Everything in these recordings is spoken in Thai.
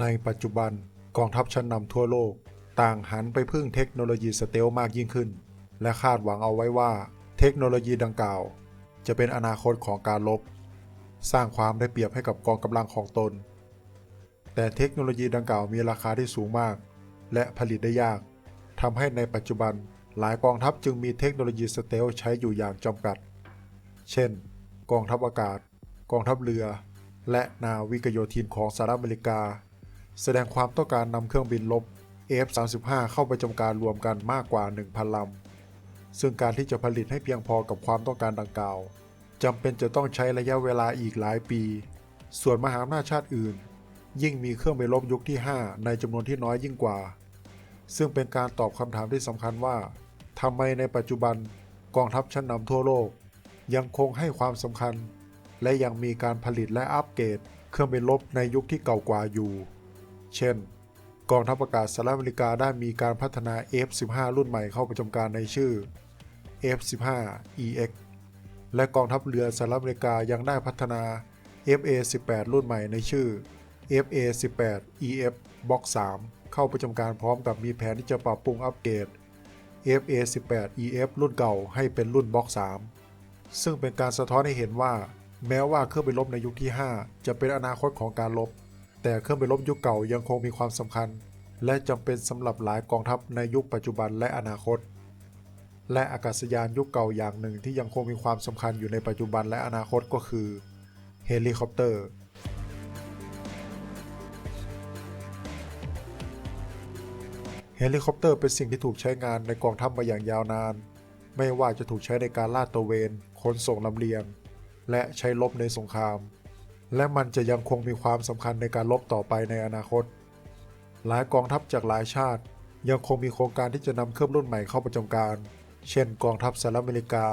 ในปัจจุบันกองทัพชั้นนำทั่วโลก ต่างหันไปพึ่งเทคโนโลยีสเตลมากยิ่งขึ้น และคาดหวังเอาไว้ว่า เทคโนโลยีดังกล่าว จะเป็นอนาคตของการลบ สร้างความได้เปรียบให้กับกองกำลังของตน แต่เทคโนโลยีดังกล่าวมีราคาที่สูงมาก และผลิตได้ยากทำให้ในปัจจุบันหลายกองทัพจึงมีเทคโนโลยีสเตลใช้อยู่อย่างจำกัด เช่น กองทัพอากาศ กองทัพเรือ และนาวิกโยธินของสหรัฐอเมริกา แสดงความต้องการนำเครื่องบินลบ F-35 เข้าไปจำการรวมกันมากกว่า 1,000 ลำ ซึ่งการที่จะผลิตให้เพียงพอกับความต้องการดังกล่าวจำเป็นจะต้องใช้ระยะเวลาอีกหลายปี ส่วนมหาอำนาจชาติอื่น ยิ่งมีเครื่องบินรบยุคที่ 5 ในจำนวนที่น้อยยิ่งกว่า ซึ่งเป็นการตอบคำถามที่สำคัญว่าทำไมในปัจจุบันกองทัพชั้นนำทั่วโลก ยังคงให้ความสำคัญ และยังมีการผลิตและอัปเกรดเครื่องบินรบในยุคที่เก่ากว่าอยู่ เช่น กองทัพอากาศสหรัฐอเมริกาได้มีการพัฒนา F-15 รุ่นใหม่เข้าประจำการในชื่อ F-15EX และกองทัพเรือสหรัฐอเมริกายังได้พัฒนา FA-18 รุ่นใหม่ในชื่อ FA-18EF Block 3 เข้าประจำการพร้อมกับมีแผนที่จะปรับปรุงอัปเกรด FA-18EF รุ่นเก่าให้เป็นรุ่น Block 3 ซึ่งเป็นการสะท้อนให้เห็นว่า แม้ว่าเครื่องบินรบในยุคที่ 5 จะเป็นอนาคตของการรบ แต่เครื่องบินรบยุคเก่ายังคงมีความสำคัญ และจำเป็นสำหรับหลายกองทัพในยุคปัจจุบันและอนาคต และอากาศยานยุคเก่าอย่างหนึ่งที่ยังคงมีความสำคัญอยู่ในปัจจุบันและอนาคตก็คือเฮลิคอปเตอร์เฮลิคอปเตอร์เป็นสิ่งที่ถูกใช้งานในกองทัพมาอย่างยาวนาน ไม่ว่าจะถูกใช้ในการลาดตระเวน ขนส่งลำเลียง และใช้รบในสงคราม และมันจะยังคงมีความสำคัญในการรบต่อไปในอนาคต หลายกองทัพจากหลายชาติ ยังคงมีโครงการที่จะนำเครื่องรุ่นใหม่เข้าประจำการ เช่น กองทัพสหรัฐอเมริกา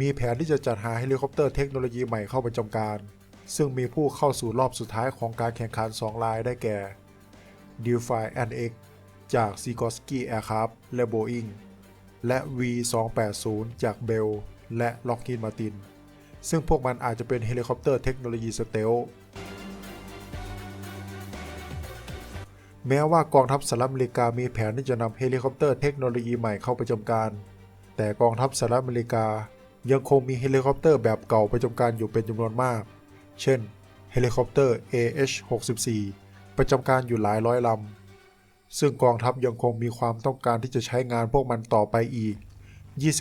มีแผนที่จะจัดหาเฮลิคอปเตอร์เทคโนโลยีใหม่เข้าประจำการ ซึ่งมีผู้เข้าสู่รอบสุดท้ายของการแข่งขัน2รายได้แก่ d e f y NX จาก Sikorsky Aircraft และ Boeing และ V280 จาก Bell และ Lockheed Martin ซึ่งพวกมันอาจจะเป็นเฮลิคอปเตอร์เทคโนโลยีสเตลแม้ว่ากองทัพสหรัฐอเมริกามีแผนที่จะนำเฮลิคอปเตอร์เทคโนโลยีใหม่เข้าประจำการ แต่กองทัพสหรัฐอเมริกายังคงมีเฮลิคอปเตอร์แบบเก่าประจำการอยู่เป็นจำนวนมาก เช่น เฮลิคอปเตอร์ AH-64 ประจำการอยู่หลายร้อยลำ ซึ่งกองทัพยังคงมีความต้องการที่จะใช้งานพวกมันต่อไปอีก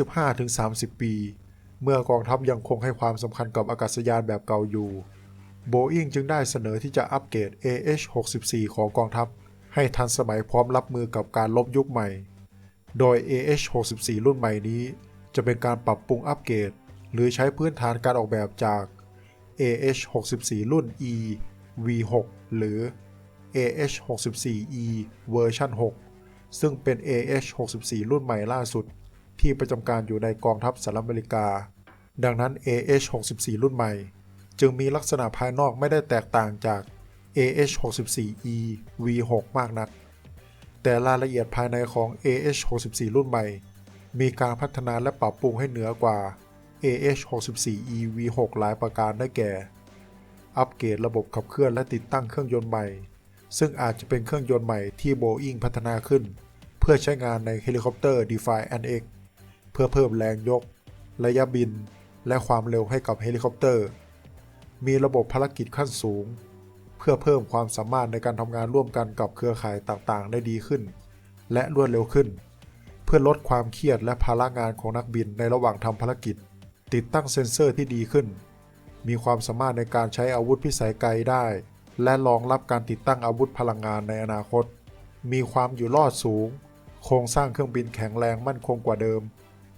25-30 ปี เมื่อกองทัพยังคงให้ความสำคัญกับอากาศยานแบบเก่าอยู่โบอิงจึงได้เสนอที่จะอัปเกรด AH-64 ของกองทัพ ให้ทันสมัยพร้อมรับมือกับการลบยุคใหม่ โดย AH-64 รุ่นใหม่นี้ จะเป็นการปรับปรุงอัปเกรด หรือใช้พื้นฐานการออกแบบจาก AH-64 รุ่น E V6 หรือ AH-64E เวอร์ชัน6ซึ่งเป็น AH-64 รุ่นใหม่ล่าสุด ที่ประจำการอยู่ในกองทัพสหรัฐอเมริกา ดังนั้น AH-64 รุ่นใหม่ จึงมีลักษณะภายนอกไม่ได้แตกต่างจาก AH-64E V6 มากนัก แต่รายละเอียดภายในของ AH-64 รุ่นใหม่ มีการพัฒนาและปรับปรุงให้เหนือกว่า AH-64E V6 หลายประการได้แก่ อัปเกรดระบบขับเคลื่อนและติดตั้งเครื่องยนต์ใหม่ ซึ่งอาจจะเป็นเครื่องยนต์ใหม่ที่ Boeing พัฒนาขึ้น เพื่อใช้งานในเฮลิคอปเตอร์ Defy NX เพื่อเพิ่มแรงยก ระยะบิน และความเร็วให้กับเฮลิคอปเตอร์ มีระบบภารกิจขั้นสูง เพื่อเพิ่มความสามารถในการทำงานร่วมกันกับเครือข่ายต่างๆ ได้ดีขึ้น และรวดเร็วขึ้น เพื่อลดความเครียดและภาระงานของนักบินในระหว่างทำภารกิจ ติดตั้งเซ็นเซอร์ที่ดีขึ้น มีความสามารถในการใช้อาวุธพิสัยไกลได้ และรองรับการติดตั้งอาวุธพลังงานในอนาคต มีความอยู่รอดสูงโครงสร้างเครื่องบินแข็งแรงมั่นคงกว่าเดิม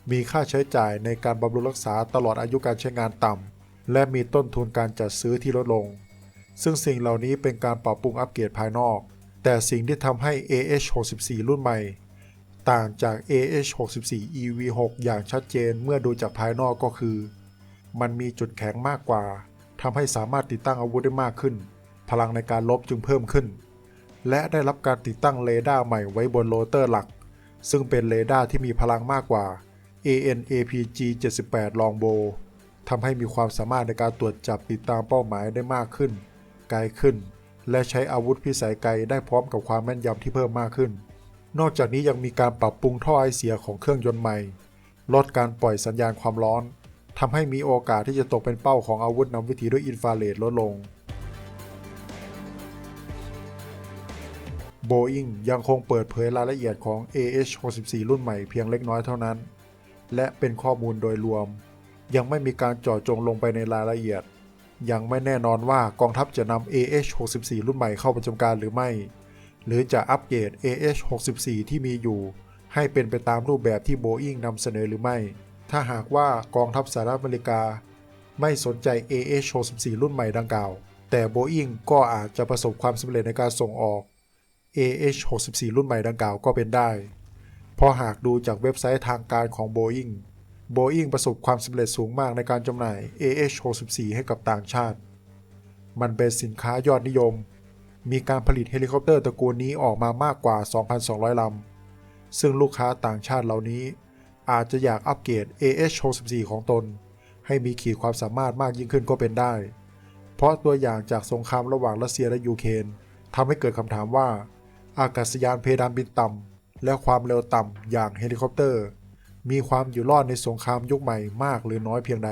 มีค่าใช้จ่ายในการบำรุงรักษาตลอดอายุการใช้งานต่ำ และมีต้นทุนการจัดซื้อที่ลดลง ซึ่งสิ่งเหล่านี้เป็นการปรับปรุงอัปเกรดภายนอก แต่สิ่งที่ทำให้ AH-64 รุ่นใหม่ ต่างจาก AH-64 EV6 อย่างชัดเจนเมื่อดูจากภายนอกก็คือ มันมีจุดแข็งมากกว่าทำให้สามารถติดตั้งอาวุธได้มากขึ้น พลังในการลบจึงเพิ่มขึ้น และได้รับการติดตั้งเรดาร์ใหม่ไว้บนโรเตอร์หลัก ซึ่งเป็นเรดาร์ที่มีพลังมากกว่า AN/APG 78 Longbow ทำให้มีความสามารถในการตรวจจับติดตามเป้าหมายได้มากขึ้น ไกลขึ้น และใช้อาวุธพิสัยไกลได้พร้อมกับความแม่นยำที่เพิ่มมากขึ้น นอกจากนี้ยังมีการปรับปรุงท่อไอเสียของเครื่องยนต์ใหม่ ลดการปล่อยสัญญาณความร้อนทำให้มีโอกาสที่จะตกเป็นเป้าของอาวุธนำวิถีด้วยอินฟราเรดลดลง Boeing ยังคงเปิดเผยรายละเอียดของ AH-64 รุ่นใหม่เพียงเล็กน้อยเท่านั้น และเป็นข้อมูลโดยรวม ยังไม่มีการเจาะจงลงไปในรายละเอียด ยังไม่แน่นอนว่ากองทัพจะนำ AH-64 รุ่นใหม่เข้าประจำการหรือไม่ หรือจะอัปเกรด AH-64 ที่มีอยู่ ให้เป็นไปตามรูปแบบที่ Boeing นำเสนอหรือไม่ ถ้าหากว่ากองทัพสหรัฐอเมริกา ไม่สนใจ AH-64 รุ่นใหม่ดังกล่าว แต่ Boeing ก็อาจจะประสบความสำเร็จในการส่งออก AH-64 รุ่นใหม่ดังกล่าวก็เป็นได้ เพราะหากดูจากเว็บไซต์ทางการของ Boeing Boeing ประสบความสำเร็จสูงมากในการจำหน่าย AH-64 ให้กับต่างชาติ มันเป็นสินค้ายอดนิยม มีการผลิตเฮลิคอปเตอร์ตระกูลนี้ออกมามากกว่า 2,200 ลำ ซึ่งลูกค้าต่างชาติเหล่านี้ อาจจะอยากอัปเกรด AH-64 ของตน ให้มีขีดความสามารถมากยิ่งขึ้นก็เป็นได้ เพราะตัวอย่างจากสงครามระหว่างรัสเซียและยูเครนทำให้เกิดคำถามว่า อากาศยานเพดานบินต่ำ และความเร็วต่ำอย่างเฮลิคอปเตอร์ มีความอยู่รอดในสงครามยุคใหม่มากหรือน้อยเพียงใด